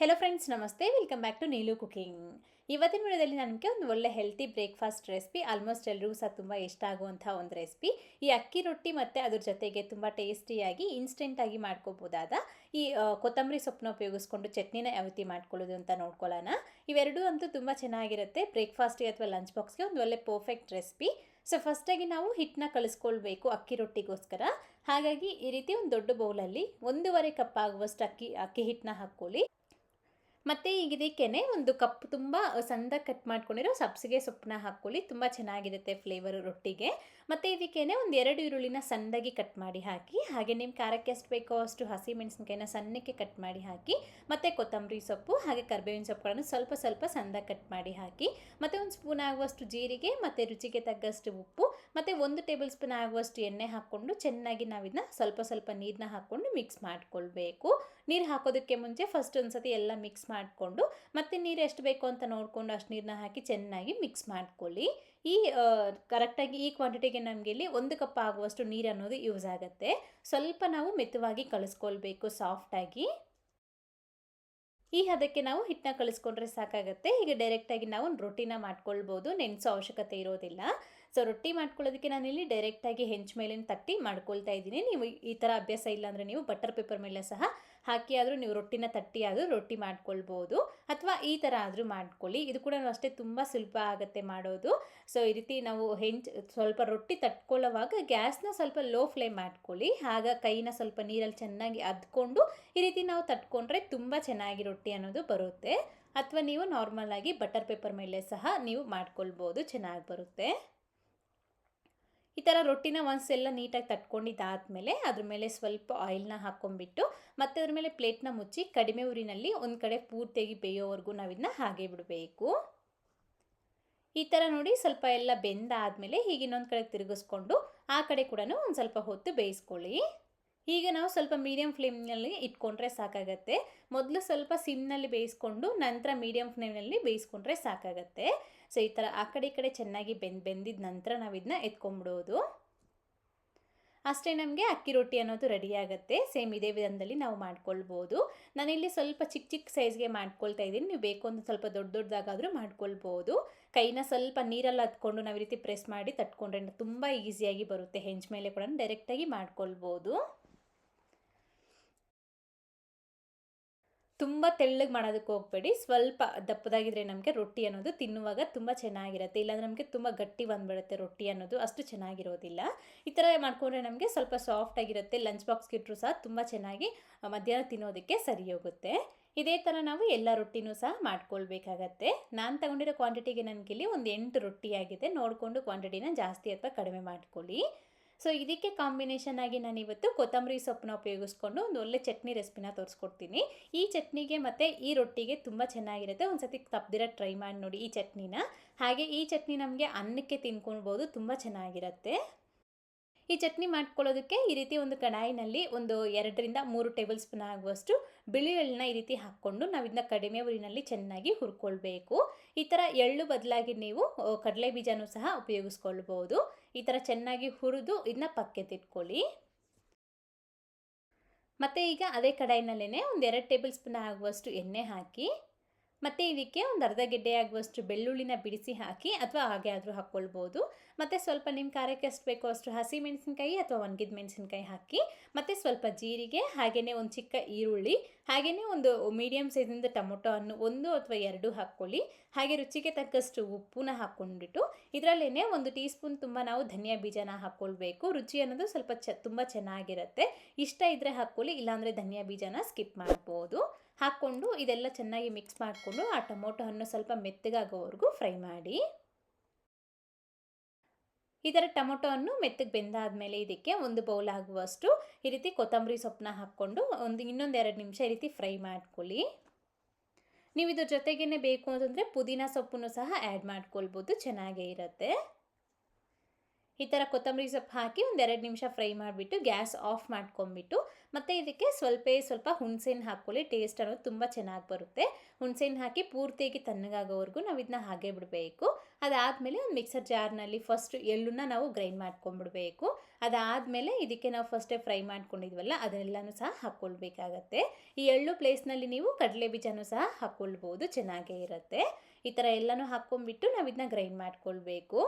Hello friends ನಮಸ್ತೆ. Welcome back to Neelu cooking ಇವತ್ತಿನ ವಿಡಿಯೋದಲ್ಲಿ ನಾನು ನಿಮಗೆ ಒಂದು ಒಳ್ಳೆ ಹೆಲ್ತಿ ಬ್ರೇಕ್ಫಾಸ್ಟ್ ರೆಸಿಪಿ ಆಲ್ಮೋಸ್ಟ್ ಎಲ್ಲರಿಗೂ ಸಹ ತುಂಬ ಇಷ್ಟ ಆಗುವಂಥ ಒಂದು ರೆಸಿಪಿ ಈ ಅಕ್ಕಿ ರೊಟ್ಟಿ ಮತ್ತು ಅದ್ರ ಜೊತೆಗೆ ತುಂಬ ಟೇಸ್ಟಿಯಾಗಿ ಇನ್ಸ್ಟೆಂಟಾಗಿ ಮಾಡ್ಕೋಬೋದಾದ ಈ ಕೊತ್ತಂಬರಿ ಸೊಪ್ಪನ್ನ ಉಪಯೋಗಿಸ್ಕೊಂಡು ಚಟ್ನಿನ ಯಾವ ರೀತಿ ಮಾಡ್ಕೊಳ್ಳೋದು ಅಂತ ನೋಡ್ಕೊಳ್ಳೋಣ. ಇವೆರಡೂ ಅಂತೂ ತುಂಬ ಚೆನ್ನಾಗಿರುತ್ತೆ. ಬ್ರೇಕ್ಫಾಸ್ಟ್ಗೆ ಅಥವಾ ಲಂಚ್ ಬಾಕ್ಸ್ಗೆ ಒಂದು ಒಳ್ಳೆ ಪರ್ಫೆಕ್ಟ್ ರೆಸಿಪಿ ಸೊ ಫಸ್ಟಾಗಿ ನಾವು ಹಿಟ್ಟನ್ನ ಕಲಿಸ್ಕೊಳ್ಬೇಕು ಅಕ್ಕಿ ರೊಟ್ಟಿಗೋಸ್ಕರ. ಹಾಗಾಗಿ ಈ ರೀತಿ ಒಂದು ದೊಡ್ಡ ಬೌಲಲ್ಲಿ ಒಂದೂವರೆ ಕಪ್ ಆಗುವಷ್ಟು ಅಕ್ಕಿ ಅಕ್ಕಿ ಹಿಟ್ಟನ್ನ ಹಾಕ್ಕೊಳ್ಳಿ. ಮತ್ತು ಈಗ ಇದಕ್ಕೇನೆ ಒಂದು ಕಪ್ ತುಂಬ ಸಂದ ಕಟ್ ಮಾಡ್ಕೊಂಡಿರೋ ಸಬ್ಸಿಗೆ ಸೊಪ್ಪನ್ನ ಹಾಕ್ಕೊಳ್ಳಿ. ತುಂಬ ಚೆನ್ನಾಗಿರುತ್ತೆ ಫ್ಲೇವರು ರೊಟ್ಟಿಗೆ. ಮತ್ತು ಇದಕ್ಕೇನೆ ಒಂದು ಎರಡು ಈರುಳ್ಳಿನ ಸಣ್ಣದಾಗಿ ಕಟ್ ಮಾಡಿ ಹಾಕಿ, ಹಾಗೆ ನಿಮ್ಮ ಖಾರಕ್ಕೆ ಎಷ್ಟು ಬೇಕೋ ಅಷ್ಟು ಹಸಿ ಮೆಣಸಿನ್ಕಾಯಿನ ಸಣ್ಣಕ್ಕೆ ಕಟ್ ಮಾಡಿ ಹಾಕಿ, ಮತ್ತು ಕೊತ್ತಂಬರಿ ಸೊಪ್ಪು, ಹಾಗೆ ಕರ್ಬೇವಿನ ಸೊಪ್ಪುಗಳನ್ನು ಸ್ವಲ್ಪ ಸ್ವಲ್ಪ ಸಂದ ಕಟ್ ಮಾಡಿ ಹಾಕಿ, ಮತ್ತು ಒಂದು ಸ್ಪೂನ್ ಆಗುವಷ್ಟು ಜೀರಿಗೆ, ಮತ್ತು ರುಚಿಗೆ ತಗ್ಗಷ್ಟು ಉಪ್ಪು, ಮತ್ತು ಒಂದು ಟೇಬಲ್ ಸ್ಪೂನ್ ಆಗುವಷ್ಟು ಎಣ್ಣೆ ಹಾಕ್ಕೊಂಡು ಚೆನ್ನಾಗಿ ನಾವಿದನ್ನ ಸ್ವಲ್ಪ ಸ್ವಲ್ಪ ನೀರನ್ನ ಹಾಕ್ಕೊಂಡು ಮಿಕ್ಸ್ ಮಾಡ್ಕೊಳ್ಬೇಕು. ನೀರು ಹಾಕೋದಕ್ಕೆ ಮುಂಚೆ ಫಸ್ಟ್ ಒಂದು ಸತಿ ಎಲ್ಲ ಮಿಕ್ಸ್ ಮಾಡಿಕೊಂಡು, ಮತ್ತು ನೀರು ಎಷ್ಟು ಬೇಕು ಅಂತ ನೋಡಿಕೊಂಡು ಅಷ್ಟು ನೀರನ್ನ ಹಾಕಿ ಚೆನ್ನಾಗಿ ಮಿಕ್ಸ್ ಮಾಡ್ಕೊಳ್ಳಿ. ಈ ಕರೆಕ್ಟಾಗಿ ಈ ಕ್ವಾಂಟಿಟಿಗೆ ನಮಗೆ ಇಲ್ಲಿ ಒಂದು ಕಪ್ ಆಗುವಷ್ಟು ನೀರು ಅನ್ನೋದು ಯೂಸ್ ಆಗುತ್ತೆ. ಸ್ವಲ್ಪ ನಾವು ಮೆತ್ತವಾಗಿ ಕಳಿಸ್ಕೊಳ್ಬೇಕು ಸಾಫ್ಟಾಗಿ ಈ ಹದಕ್ಕೆ ನಾವು ಹಿಟ್ಟನ್ನ ಕಳಿಸ್ಕೊಂಡ್ರೆ ಸಾಕಾಗುತ್ತೆ. ಈಗ ಡೈರೆಕ್ಟಾಗಿ ನಾವು ರೊಟ್ಟಿನ ಮಾಡ್ಕೊಳ್ಬೋದು, ನೆನೆಸೋ ಅವಶ್ಯಕತೆ ಇರೋದಿಲ್ಲ. ಸೊ ರೊಟ್ಟಿ ಮಾಡ್ಕೊಳ್ಳೋದಕ್ಕೆ ನಾನಿಲ್ಲಿ ಡೈರೆಕ್ಟಾಗಿ ಹೆಂಚ್ ಮೇಲಿನ ತಟ್ಟಿ ಮಾಡ್ಕೊಳ್ತಾ ಇದ್ದೀನಿ. ನೀವು ಈ ಥರ ಅಭ್ಯಾಸ ಇಲ್ಲ ಅಂದರೆ ನೀವು ಬಟರ್ ಪೇಪರ್ ಮೇಲೆ ಸಹ ಹಾಕಿ ಆದರೂ ನೀವು ರೊಟ್ಟಿನ ತಟ್ಟಿ ಆದರೂ ರೊಟ್ಟಿ ಮಾಡ್ಕೊಳ್ಬೋದು. ಅಥವಾ ಈ ಥರ ಆದರೂ ಮಾಡ್ಕೊಳ್ಳಿ. ಇದು ಕೂಡ ಅಷ್ಟೇ ತುಂಬ ಸುಲಭ ಆಗುತ್ತೆ ಮಾಡೋದು. ಸೊ ಈ ರೀತಿ ನಾವು ಹೆಂಚ್ ಸ್ವಲ್ಪ ರೊಟ್ಟಿ ತಟ್ಕೊಳ್ಳೋವಾಗ ಗ್ಯಾಸ್ನ ಸ್ವಲ್ಪ ಲೋ ಫ್ಲೇಮ್ ಮಾಡ್ಕೊಳ್ಳಿ. ಆಗ ಕೈನ ಸ್ವಲ್ಪ ನೀರಲ್ಲಿ ಚೆನ್ನಾಗಿ ಅದ್ಕೊಂಡು ಈ ರೀತಿ ನಾವು ತಟ್ಕೊಂಡ್ರೆ ತುಂಬ ಚೆನ್ನಾಗಿ ರೊಟ್ಟಿ ಅನ್ನೋದು ಬರುತ್ತೆ. ಅಥವಾ ನೀವು ನಾರ್ಮಲ್ ಆಗಿ ಬಟರ್ ಪೇಪರ್ ಮೇಲೆ ಸಹ ನೀವು ಮಾಡ್ಕೊಳ್ಬೋದು. ಚೆನ್ನಾಗಿ ಬರುತ್ತೆ. ಈ ಥರ ರೊಟ್ಟಿನ ಒಂದ್ಸೆಲ್ಲ ನೀಟಾಗಿ ತಟ್ಕೊಂಡಿದ್ದಾದಮೇಲೆ ಅದ್ರ ಮೇಲೆ ಸ್ವಲ್ಪ ಆಯಿಲ್ನ ಹಾಕ್ಕೊಂಡ್ಬಿಟ್ಟು ಮತ್ತು ಅದ್ರ ಮೇಲೆ ಪ್ಲೇಟ್ನ ಮುಚ್ಚಿ ಕಡಿಮೆ ಉರಿನಲ್ಲಿ ಒಂದು ಕಡೆ ಪೂರ್ತಿಯಾಗಿ ಬೇಯೋವರೆಗೂ ನಾವು ಇದನ್ನ ಹಾಗೆ ಬಿಡಬೇಕು. ಈ ಥರ ನೋಡಿ ಸ್ವಲ್ಪ ಎಲ್ಲ ಬೆಂದಾದಮೇಲೆ ಹೀಗೆ ಇನ್ನೊಂದು ಕಡೆ ತಿರುಗಿಸ್ಕೊಂಡು ಆ ಕಡೆ ಕೂಡ ಒಂದು ಸ್ವಲ್ಪ ಹೊತ್ತು ಬೇಯಿಸ್ಕೊಳ್ಳಿ. ಹೀಗೆ ನಾವು ಸ್ವಲ್ಪ ಮೀಡಿಯಂ ಫ್ಲೇಮ್ನಲ್ಲಿ ಇಟ್ಕೊಂಡ್ರೆ ಸಾಕಾಗತ್ತೆ. ಮೊದಲು ಸ್ವಲ್ಪ ಸಿಮ್ನಲ್ಲಿ ಬೇಯಿಸ್ಕೊಂಡು ನಂತರ ಮೀಡಿಯಂ ಫ್ಲೇಮ್ನಲ್ಲಿ ಬೇಯಿಸ್ಕೊಂಡ್ರೆ ಸಾಕಾಗತ್ತೆ. ಸೊ, ಈ ಥರ ಆ ಕಡೆ ಈ ಕಡೆ ಚೆನ್ನಾಗಿ ಬೆಂದು, ಬೆಂದಿದ ನಂತರ ನಾವು ಇದನ್ನ ಎತ್ಕೊಂಡ್ಬಿಡೋದು ಅಷ್ಟೇ ನಮಗೆ ಅಕ್ಕಿ ರೊಟ್ಟಿ ಅನ್ನೋದು ರೆಡಿ ಆಗುತ್ತೆ. ಸೇಮ್ ಇದೇ ವಿಧಾನದಲ್ಲಿ ನಾವು ಮಾಡ್ಕೊಳ್ಬೋದು. ನಾನಿಲ್ಲಿ ಸ್ವಲ್ಪ ಚಿಕ್ಕ ಚಿಕ್ಕ ಸೈಜ್ಗೆ ಮಾಡ್ಕೊಳ್ತಾ ಇದ್ದೀನಿ. ನೀವು ಬೇಕು ಒಂದು ಸ್ವಲ್ಪ ದೊಡ್ಡ ದೊಡ್ಡದಾಗಾದರೂ ಮಾಡ್ಕೊಳ್ಬೋದು. ಕೈನ ಸ್ವಲ್ಪ ನೀರಲ್ಲಿ ಹತ್ಕೊಂಡು ನಾವು ಈ ರೀತಿ ಪ್ರೆಸ್ ಮಾಡಿ ತಟ್ಕೊಂಡ್ರೆ ತುಂಬ ಈಸಿಯಾಗಿ ಬರುತ್ತೆ. ಹೆಂಚ್ ಮೇಲೆ ಕೂಡ ಡೈರೆಕ್ಟಾಗಿ ಮಾಡ್ಕೊಳ್ಬೋದು. ತುಂಬ ತೆಳ್ಳಗೆ ಮಾಡೋದಕ್ಕೆ ಹೋಗಬೇಡಿ. ಸ್ವಲ್ಪ ದಪ್ಪದಾಗಿದ್ರೆ ನಮಗೆ ರೊಟ್ಟಿ ಅನ್ನೋದು ತಿನ್ನುವಾಗ ತುಂಬ ಚೆನ್ನಾಗಿರುತ್ತೆ. ಇಲ್ಲಾಂದರೆ ನಮಗೆ ತುಂಬ ಗಟ್ಟಿ ಬಂದ್ಬಿಡುತ್ತೆ ರೊಟ್ಟಿ ಅನ್ನೋದು. ಅಷ್ಟು ಚೆನ್ನಾಗಿರೋದಿಲ್ಲ. ಈ ಥರ ಮಾಡ್ಕೊಂಡ್ರೆ ನಮಗೆ ಸ್ವಲ್ಪ ಸಾಫ್ಟ್ ಆಗಿರುತ್ತೆ. ಲಂಚ್ ಬಾಕ್ಸ್ಗೆ ಇಟ್ಟರು ಸಹ ತುಂಬ ಚೆನ್ನಾಗಿ ಮಧ್ಯಾಹ್ನ ತಿನ್ನೋದಕ್ಕೆ ಸರಿ ಹೋಗುತ್ತೆ. ಇದೇ ಥರ ನಾವು ಎಲ್ಲ ರೊಟ್ಟಿನೂ ಸಹ ಮಾಡ್ಕೊಳ್ಬೇಕಾಗತ್ತೆ. ನಾನು ತಗೊಂಡಿರೋ ಕ್ವಾಂಟಿಟಿಗೆ ನನಗಿಲ್ಲಿ ಒಂದು ಎಂಟು ರೊಟ್ಟಿ ಆಗಿದೆ. ನೋಡಿಕೊಂಡು ಕ್ವಾಂಟಿಟಿನ ಜಾಸ್ತಿ ಅಥವಾ ಕಡಿಮೆ ಮಾಡ್ಕೊಳ್ಳಿ. ಸೊ ಇದಕ್ಕೆ ಕಾಂಬಿನೇಷನ್ ಆಗಿ ನಾನು ಇವತ್ತು ಕೊತ್ತಂಬರಿ ಸೊಪ್ಪನ್ನ ಉಪಯೋಗಿಸ್ಕೊಂಡು ಒಂದು ಒಳ್ಳೆ ಚಟ್ನಿ ರೆಸಿಪಿನ ತೋರಿಸ್ಕೊಡ್ತೀನಿ. ಈ ಚಟ್ನಿಗೆ ಮತ್ತು ಈ ರೊಟ್ಟಿಗೆ ತುಂಬ ಚೆನ್ನಾಗಿರುತ್ತೆ. ಒಂದು ಸತಿ ತಪ್ಪದಿರ ಟ್ರೈ ಮಾಡಿ ನೋಡಿ ಈ ಚಟ್ನಿನ. ಹಾಗೆ ಈ ಚಟ್ನಿ ನಮಗೆ ಅನ್ನಕ್ಕೆ ತಿನ್ಕೊಳ್ಬೋದು, ತುಂಬ ಚೆನ್ನಾಗಿರುತ್ತೆ. ಈ ಚಟ್ನಿ ಮಾಡ್ಕೊಳ್ಳೋದಕ್ಕೆ ಈ ರೀತಿ ಒಂದು ಕಡಾಯಿನಲ್ಲಿ ಒಂದು ಎರಡರಿಂದ ಮೂರು ಟೇಬಲ್ ಸ್ಪೂನ್ ಆಗುವಷ್ಟು ಬಿಳಿ ಎಳ್ಳನ್ನ ಈ ರೀತಿ ಹಾಕ್ಕೊಂಡು ನಾವು ಇದನ್ನ ಕಡಿಮೆ ಉರಿನಲ್ಲಿ ಚೆನ್ನಾಗಿ ಹುರ್ಕೊಳ್ಬೇಕು. ಈ ಥರ ಎಳ್ಳು ಬದಲಾಗಿ ನೀವು ಕಡಲೆ ಬೀಜನೂ ಸಹ ಉಪಯೋಗಿಸ್ಕೊಳ್ಬೋದು. ಈ ಥರ ಚೆನ್ನಾಗಿ ಹುರಿದು ಇದನ್ನ ಪಕ್ಕೆತ್ತಿಟ್ಕೊಳ್ಳಿ ಮತ್ತು ಈಗ ಅದೇ ಕಡಾಯಿನಲ್ಲೇ ಒಂದು ಎರಡು ಟೇಬಲ್ ಸ್ಪೂನ್ ಆಗುವಷ್ಟು ಎಣ್ಣೆ ಹಾಕಿ ಮತ್ತು ಇದಕ್ಕೆ ಒಂದು ಅರ್ಧ ಗೆಡ್ಡೆ ಆಗುವಷ್ಟು ಬೆಳ್ಳುಳ್ಳಿನ ಬಿಡಿಸಿ ಹಾಕಿ ಅಥವಾ ಹಾಗೆ ಆದರೂ ಹಾಕ್ಕೊಳ್ಬೋದು ಮತ್ತು ಸ್ವಲ್ಪ ನಿಮ್ಮ ಖಾರಕ್ಕೆ ಎಷ್ಟು ಬೇಕೋ ಅಷ್ಟು ಹಸಿ ಮೆಣಸಿನ್ಕಾಯಿ ಅಥವಾ ಒಣಗಿದ ಮೆಣಸಿನ್ಕಾಯಿ ಹಾಕಿ, ಮತ್ತು ಸ್ವಲ್ಪ ಜೀರಿಗೆ ಹಾಗೆಯೇ ಒಂದು ಚಿಕ್ಕ ಈರುಳ್ಳಿ ಹಾಗೆಯೇ ಒಂದು ಮೀಡಿಯಮ್ ಸೈಜಿಂದ ಟೊಮೊಟೊ ಅನ್ನು ಒಂದು ಅಥವಾ ಎರಡು ಹಾಕ್ಕೊಳ್ಳಿ ಹಾಗೆ ರುಚಿಗೆ ತಕ್ಕಷ್ಟು ಉಪ್ಪನ್ನ ಹಾಕ್ಕೊಂಡ್ಬಿಟ್ಟು ಇದರಲ್ಲೇ ಒಂದು ಟೀ ಸ್ಪೂನ್ ತುಂಬ ನಾವು ಧನಿಯಾ ಬೀಜನ ಹಾಕ್ಕೊಳ್ಬೇಕು ರುಚಿ ಅನ್ನೋದು ಸ್ವಲ್ಪ ಚ, ತುಂಬ ಚೆನ್ನಾಗಿರುತ್ತೆ. ಇಷ್ಟ ಇದ್ದರೆ ಹಾಕ್ಕೊಳ್ಳಿ, ಇಲ್ಲಾಂದರೆ ಧನಿಯಾ ಬೀಜನ ಸ್ಕಿಪ್ ಮಾಡ್ಬೋದು. ಹಾಕ್ಕೊಂಡು ಇದೆಲ್ಲ ಚೆನ್ನಾಗಿ ಮಿಕ್ಸ್ ಮಾಡಿಕೊಂಡು ಆ ಟೊಮೊಟೊ ಹಣ್ಣು ಸ್ವಲ್ಪ ಮೆತ್ತಗಾಗೋವರೆಗೂ ಫ್ರೈ ಮಾಡಿ. ಈ ಥರ ಟೊಮೊಟೊ ಹಣ್ಣು ಮೆತ್ತಗೆ ಬೆಂದಾದಮೇಲೆ ಇದಕ್ಕೆ ಒಂದು ಬೌಲ್ ಆಗುವಷ್ಟು ಈ ರೀತಿ ಕೊತ್ತಂಬರಿ ಸೊಪ್ಪನ್ನ ಹಾಕ್ಕೊಂಡು ಒಂದು ಇನ್ನೊಂದು ಎರಡು ನಿಮಿಷ ಈ ರೀತಿ ಫ್ರೈ ಮಾಡ್ಕೊಳ್ಳಿ. ನೀವು ಇದ್ರ ಜೊತೆಗೇ ಬೇಕು ಅಂತಂದರೆ ಪುದೀನ ಸೊಪ್ಪನ್ನು ಸಹ ಆ್ಯಡ್ ಮಾಡ್ಕೊಳ್ಬೋದು, ಚೆನ್ನಾಗೇ ಇರುತ್ತೆ. ಈ ಥರ ಕೊತ್ತಂಬರಿ ಸೊಪ್ಪು ಹಾಕಿ ಒಂದೆರಡು ನಿಮಿಷ ಫ್ರೈ ಮಾಡಿಬಿಟ್ಟು ಗ್ಯಾಸ್ ಆಫ್ ಮಾಡ್ಕೊಂಬಿಟ್ಟು ಮತ್ತು ಇದಕ್ಕೆ ಸ್ವಲ್ಪ ಸ್ವಲ್ಪ ಹುಣಸೆಹಣ್ಣು ಹಾಕ್ಕೊಳ್ಳಿ. ಟೇಸ್ಟ್ ಅನ್ನೋದು ತುಂಬ ಚೆನ್ನಾಗಿ ಬರುತ್ತೆ. ಹುಣಸೆಹಣ್ಣು ಹಾಕಿ ಪೂರ್ತಿಯಾಗಿ ತಣ್ಣಗಾಗೋವರೆಗೂ ನಾವು ಇದನ್ನ ಹಾಗೆ ಬಿಡಬೇಕು. ಅದಾದಮೇಲೆ ಒಂದು ಮಿಕ್ಸರ್ ಜಾರ್ನಲ್ಲಿ ಫಸ್ಟ್ ಎಳ್ಳನ್ನ ನಾವು ಗ್ರೈಂಡ್ ಮಾಡ್ಕೊಂಬಿಡ್ಬೇಕು. ಅದಾದಮೇಲೆ ಇದಕ್ಕೆ ನಾವು ಫಸ್ಟೇ ಫ್ರೈ ಮಾಡ್ಕೊಂಡಿದ್ವಲ್ಲ ಅದನ್ನೆಲ್ಲನೂ ಸಹ ಹಾಕ್ಕೊಳ್ಬೇಕಾಗತ್ತೆ. ಈ ಎಳ್ಳು ಪ್ಲೇಸ್ನಲ್ಲಿ ನೀವು ಕಡಲೆ ಬೀಜನೂ ಸಹ ಹಾಕ್ಕೊಳ್ಬೋದು. ಚೆನ್ನಾಗೇ ಇರುತ್ತೆ. ಈ ಥರ ಎಲ್ಲನೂ ಹಾಕ್ಕೊಂಬಿಟ್ಟು ನಾವು ಇದನ್ನ ಗ್ರೈಂಡ್ ಮಾಡ್ಕೊಳ್ಬೇಕು.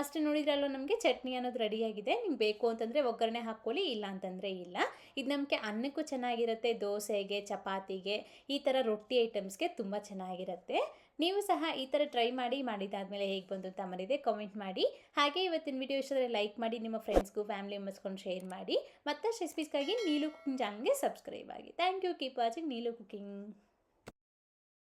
ಅಷ್ಟು ನೋಡಿದ್ರಲ್ಲೂ ನಮಗೆ? ಚಟ್ನಿ ಅನ್ನೋದು ರೆಡಿಯಾಗಿದೆ. ನಿಮ್ಗೆ ಬೇಕು ಅಂತಂದರೆ ಒಗ್ಗರಣೆ ಹಾಕ್ಕೊಳ್ಳಿ, ಇಲ್ಲ ಅಂತಂದರೆ ಇಲ್ಲ. ಇದು ನಮಗೆ ಅನ್ನಕ್ಕೂ ಚೆನ್ನಾಗಿರುತ್ತೆ, ದೋಸೆಗೆ, ಚಪಾತಿಗೆ, ಈ ಥರ ರೊಟ್ಟಿ ಐಟಮ್ಸ್ಗೆ ತುಂಬ ಚೆನ್ನಾಗಿರುತ್ತೆ. ನೀವು ಸಹ ಈ ಥರ ಟ್ರೈ ಮಾಡಿ, ಮಾಡಿದಾದಮೇಲೆ ಹೇಗೆ ಬಂತು ಅಂತ ಮರಿದೆ ಕಾಮೆಂಟ್ ಮಾಡಿ. ಹಾಗೆ ಇವತ್ತಿನ ವಿಡಿಯೋ ಇಷ್ಟದಲ್ಲಿ ಲೈಕ್ ಮಾಡಿ, ನಿಮ್ಮ ಫ್ರೆಂಡ್ಸ್ಗೂ ಫ್ಯಾಮಿಲಿ ಮೆಂಬರ್ಸ್ಕೊಂಡು ಶೇರ್ ಮಾಡಿ. ಮತ್ತಷ್ಟು ರೆಸಿಪೀಸ್ಗಾಗಿ ನೀಲು ಕುಕಿಂಗ್ ಚಾನಲ್ಗೆ ಸಬ್ಸ್ಕ್ರೈಬ್ ಆಗಿ. Thank you keep watching Neelu cooking